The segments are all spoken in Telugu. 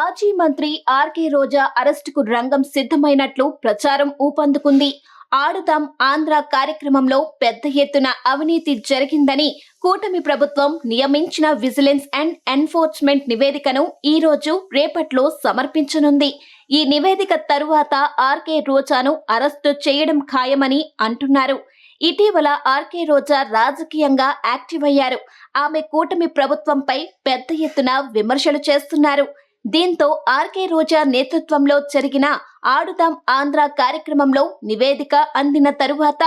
మాజీ మంత్రి ఆర్కే రోజా అరెస్టుకు రంగం సిద్ధమైనట్లు ప్రచారం ఊపందుకుంది. ఆడుదాం ఆంధ్ర కార్యక్రమంలో పెద్ద ఎత్తున అవినీతి జరిగిందని కూటమి ప్రభుత్వం నియమించిన విజిలెన్స్ అండ్ ఎన్ఫోర్స్మెంట్ నివేదికను ఈ రోజు రేపట్లో సమర్పించనుంది. ఈ నివేదిక తరువాత ఆర్కే రోజాను అరెస్టు చేయడం ఖాయమని అంటున్నారు. ఇటీవల ఆర్కే రోజా రాజకీయంగా యాక్టివ్ అయ్యారు ఆమె కూటమి ప్రభుత్వంపై పెద్ద ఎత్తున విమర్శలు చేస్తున్నారు. దీంతో ఆర్కే రోజా నేతృత్వంలో జరిగిన ఆడుదాం ఆంధ్ర కార్యక్రమంలో నివేదిక అందిన తరువాత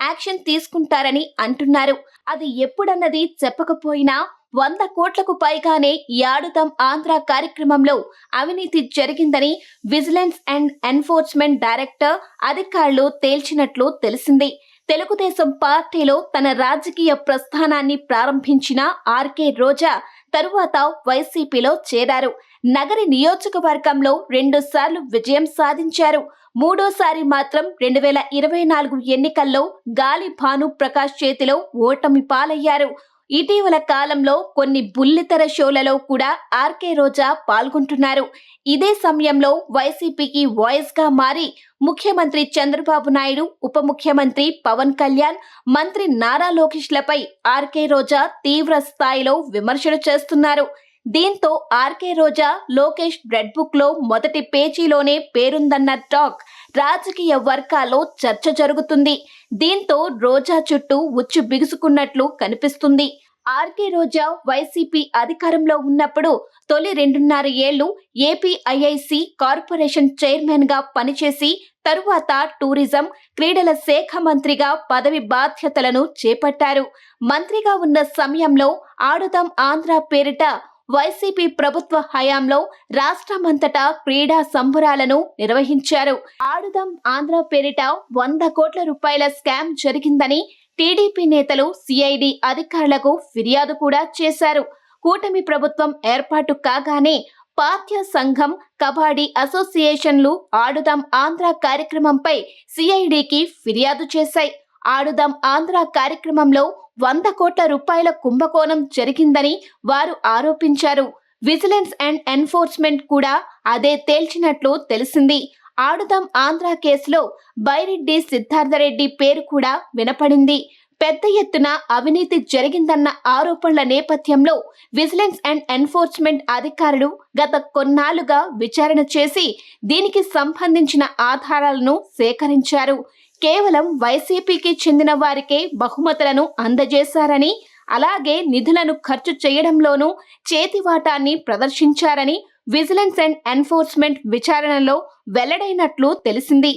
యాక్షన్ తీసుకుంటారని అంటున్నారు. అది ఎప్పుడన్నది చెప్పకపోయినా వంద కోట్లకు పైగానే ఈ ఆడుదాం ఆంధ్ర కార్యక్రమంలో అవినీతి జరిగిందని విజిలెన్స్ అండ్ ఎన్ఫోర్స్మెంట్ డైరెక్టర్ అధికారులు తేల్చినట్లు తెలిసింది. తెలుగుదేశం పార్టీలో తన రాజకీయ ప్రస్థానాన్ని ప్రారంభించిన ఆర్కే రోజా తరువాత వైసీపీలో చేరారు. నగరి నియోజకవర్గంలో రెండు సార్లు విజయం సాధించారు. మూడోసారి మాత్రం రెండు వేల ఇరవై నాలుగు ఎన్నికల్లో గాలి భాను ప్రకాష్ చేతిలో ఓటమి పాలయ్యారు. ఇటీవల కాలంలో కొన్ని బుల్లితెర షోలలో కూడా ఆర్కే రోజా పాల్గొంటున్నారు. ఇదే సమయంలో వైసీపీకి వాయిస్గా మారి ముఖ్యమంత్రి చంద్రబాబు నాయుడు ఉప ముఖ్యమంత్రి పవన్ కళ్యాణ్ మంత్రి నారా లోకేష్లపై ఆర్కే రోజా తీవ్ర స్థాయిలో విమర్శలు చేస్తున్నారు. దీంతో ఆర్కే రోజా లోకేష్ రెడ్ బుక్లో మొదటి పేజీలోనే పేరుందన్న టాక్ రాజకీయ వర్గాల్లో చర్చ జరుగుతుంది. దీంతో రోజా చుట్టూ ఉచ్చు బిగుసుకున్నట్లు కనిపిస్తుంది. ఆర్కే రోజా వైసీపీ అధికారంలో ఉన్నప్పుడు తొలి రెండున్నర ఏళ్ళు ఏపీఐఐసి కార్పొరేషన్ చైర్మన్గా పనిచేసి తరువాత టూరిజం క్రీడల శాఖ మంత్రిగా పదవి బాధ్యతలను చేపట్టారు. మంత్రిగా ఉన్న సమయంలో ఆడుదాం ఆంధ్ర పేరిట వైసీపీ ప్రభుత్వ హయాంలో రాష్ట్రమంతటా క్రీడా సంబరాలను నిర్వహించారు. ఆడుదాం ఆంధ్ర పేరిట వంద కోట్ల రూపాయల స్కామ్ జరిగిందని టీడీపీ నేతలు సిఐడి అధికారులకు ఫిర్యాదు కూడా చేశారు. కూటమి ప్రభుత్వం ఏర్పాటు కాగానే పాఠ్య సంఘం కబడ్డీ అసోసియేషన్లు ఆడుదాం ఆంధ్ర కార్యక్రమంపై సిఐడికి ఫిర్యాదు చేశాయి. ఆడుదాం ఆంధ్ర కార్యక్రమంలో వంద కోట్ల రూపాయల కుంభకోణం జరిగిందని వారు ఆరోపించారు. విజిలెన్స్ అండ్ ఎన్ఫోర్స్మెంట్ కూడా అదే తేల్చినట్లు తెలిసింది. ఆడుదాం ఆంధ్ర కేసులో బైరెడ్డి సిద్ధార్థరెడ్డి పేరు కూడా వినపడింది. పెద్ద ఎత్తున అవినీతి జరిగిందన్న ఆరోపణల నేపథ్యంలో విజిలెన్స్ అండ్ ఎన్ఫోర్స్మెంట్ అధికారులు గత కొన్నాళ్ళుగా విచారణ చేసి దీనికి సంబంధించిన ఆధారాలను సేకరించారు. కేవలం వైసీపీకి చెందిన వారికే బహుమతులను అందజేశారని అలాగే నిధులను ఖర్చు చేయడంలోనూ చేతివాటాన్ని ప్రదర్శించారని విజిలెన్స్ అండ్ ఎన్ఫోర్స్మెంట్ విచారణలో వెల్లడైనట్లు తెలిసింది.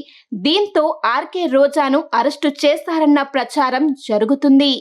దీంతో ఆర్కే రోజాను అరెస్టు చేస్తారన్న ప్రచారం జరుగుతుంది.